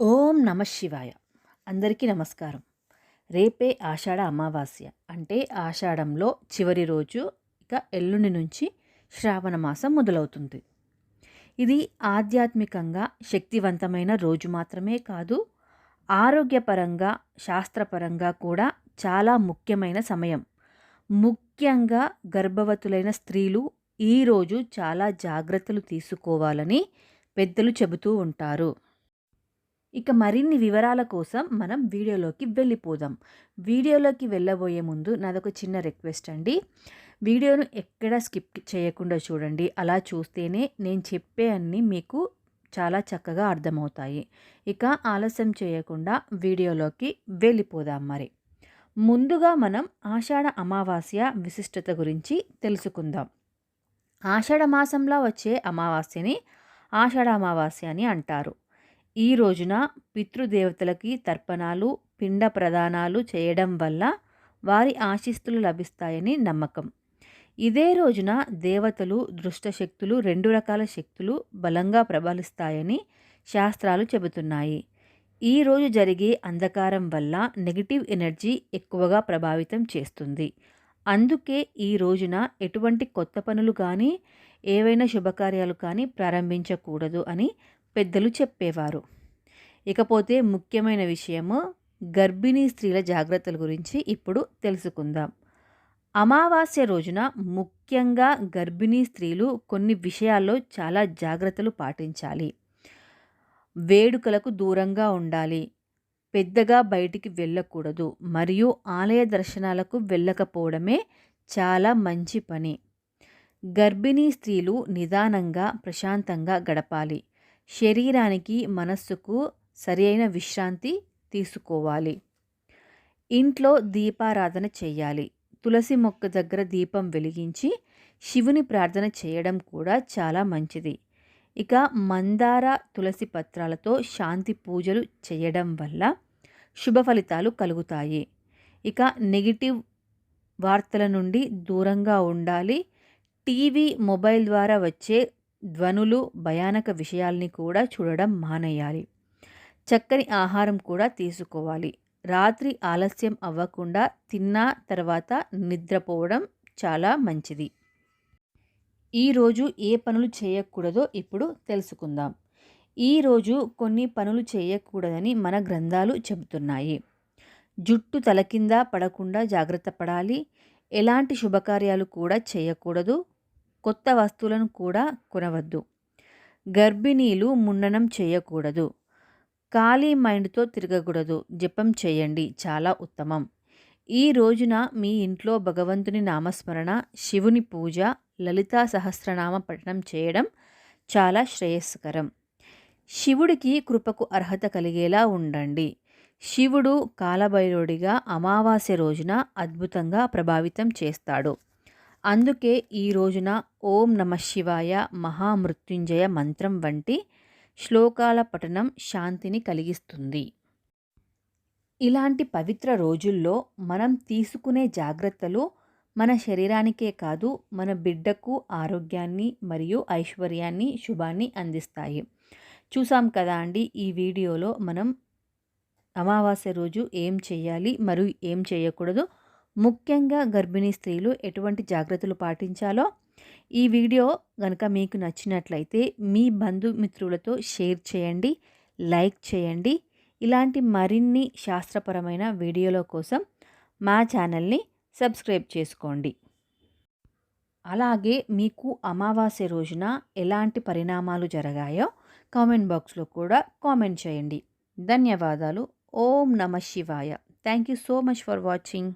ఓం నమ శివాయ. అందరికీ నమస్కారం. రేపే ఆషాఢ అమావాస్య. అంటే ఆషాఢంలో చివరి రోజు ఇక ఎల్లుండి నుంచి శ్రావణ మాసం మొదలవుతుంది. ఇది ఆధ్యాత్మికంగా శక్తివంతమైన రోజు మాత్రమే కాదు ఆరోగ్యపరంగా శాస్త్రపరంగా కూడా చాలా ముఖ్యమైన సమయం. ముఖ్యంగా గర్భవతులైన స్త్రీలు ఈరోజు చాలా జాగ్రత్తలు తీసుకోవాలని పెద్దలు చెబుతూ ఉంటారు. ఇక మరిన్ని వివరాల కోసం మనం వీడియోలోకి వెళ్ళిపోదాం. వీడియోలోకి వెళ్ళబోయే ముందు నాదొక చిన్న రిక్వెస్ట్ అండి. వీడియోను ఎక్కడ స్కిప్ చేయకుండా చూడండి. అలా చూస్తేనే నేను చెప్పే అన్నీ మీకు చాలా చక్కగా అర్థమవుతాయి. ఇక ఆలస్యం చేయకుండా వీడియోలోకి వెళ్ళిపోదాం మరి. ముందుగా మనం ఆషాఢ అమావాస్య విశిష్టత గురించి తెలుసుకుందాం. ఆషాఢ మాసంలో వచ్చే అమావాస్యని ఆషాఢ అమావాస్య అని అంటారు. ఈ రోజున పితృదేవతలకి తర్పణాలు పిండ ప్రదానాలు చేయడం వల్ల వారి ఆశిస్తులు లభిస్తాయని నమ్మకం. ఇదే రోజున దేవతలు దృష్టశక్తులు రెండు రకాల శక్తులు బలంగా ప్రబలిస్తాయని శాస్త్రాలు చెబుతున్నాయి. ఈ రోజు జరిగే అంధకారం వల్ల నెగిటివ్ ఎనర్జీ ఎక్కువగా ప్రభావితం చేస్తుంది. అందుకే ఈ రోజున ఎటువంటి కొత్త పనులు కానీ ఏవైనా శుభకార్యాలు కానీ ప్రారంభించకూడదు అని పెద్దలు చెప్పేవారు. ఇకపోతే ముఖ్యమైన విషయము గర్భిణీ స్త్రీల జాగ్రత్తల గురించి ఇప్పుడు తెలుసుకుందాం. అమావాస్య రోజున ముఖ్యంగా గర్భిణీ స్త్రీలు కొన్ని విషయాల్లో చాలా జాగ్రత్తలు పాటించాలి. వేడుకలకు దూరంగా ఉండాలి. పెద్దగా బయటికి వెళ్ళకూడదు. మరియు ఆలయ దర్శనాలకు వెళ్ళకపోవడమే చాలా మంచి పని. గర్భిణీ స్త్రీలు నిదానంగా ప్రశాంతంగా గడపాలి. శరీరానికి మనస్సుకు సరి అయిన విశ్రాంతి తీసుకోవాలి. ఇంట్లో దీపారాధన చేయాలి. తులసి మొక్క దగ్గర దీపం వెలిగించి శివుని ప్రార్థన చేయడం కూడా చాలా మంచిది. ఇక మందార తులసి పత్రాలతో శాంతి పూజలు చేయడం వల్ల శుభ ఫలితాలు కలుగుతాయి. ఇక నెగిటివ్ వార్తల నుండి దూరంగా ఉండాలి. టీవీ మొబైల్ ద్వారా వచ్చే ధ్వనులు భయానక విషయాల్ని కూడా చూడడం మానేయాలి. చక్కని ఆహారం కూడా తీసుకోవాలి. రాత్రి ఆలస్యం అవ్వకుండా తిన్న తర్వాత నిద్రపోవడం చాలా మంచిది. ఈరోజు ఏ పనులు చేయకూడదో ఇప్పుడు తెలుసుకుందాం. ఈరోజు కొన్ని పనులు చేయకూడదని మన గ్రంథాలు చెబుతున్నాయి. జుట్టు తల కింద పడకుండా జాగ్రత్త పడాలి. ఎలాంటి శుభకార్యాలు కూడా చేయకూడదు. కొత్త వస్తువులను కూడా కొనవద్దు. గర్భిణీలు ముండనం చేయకూడదు. ఖాళీ మైండ్తో తిరగకూడదు. జపం చేయండి. చాలా ఉత్తమం. ఈ రోజున మీ ఇంట్లో భగవంతుని నామస్మరణ శివుని పూజ లలితా సహస్రనామ పఠనం చేయడం చాలా శ్రేయస్కరం. శివుడికి కృపకు అర్హత కలిగేలా ఉండండి. శివుడు కాలభైరుడిగా అమావాస్య రోజున అద్భుతంగా ప్రభావితం చేస్తాడు. అందుకే ఈ రోజున ఓం నమ శివాయ మహామృత్యుంజయ మంత్రం వంటి శ్లోకాల పఠనం శాంతిని కలిగిస్తుంది. ఇలాంటి పవిత్ర రోజుల్లో మనం తీసుకునే జాగ్రత్తలు మన శరీరానికే కాదు మన బిడ్డకు ఆరోగ్యాన్ని మరియు ఐశ్వర్యాన్ని శుభాన్ని అందిస్తాయి. చూసాం కదా అండి ఈ వీడియోలో మనం అమావాస్య రోజు ఏం చేయాలి మరియు ఏం చేయకూడదు ముఖ్యంగా గర్భిణీ స్త్రీలు ఎటువంటి జాగ్రత్తలు పాటించాలో ఈ వీడియో కనుక మీకు నచ్చినట్లయితే మీ బంధుమిత్రులతో షేర్ చేయండి లైక్ చేయండి. ఇలాంటి మరిన్ని శాస్త్రపరమైన వీడియోల కోసం మా ఛానల్ని సబ్స్క్రైబ్ చేసుకోండి. అలాగే మీకు అమావాస్య రోజున ఎలాంటి పరిణామాలు జరగాయో కామెంట్ బాక్స్లో కూడా కామెంట్ చేయండి. ధన్యవాదాలు. ఓం నమ శివాయ. Thank you so much for watching.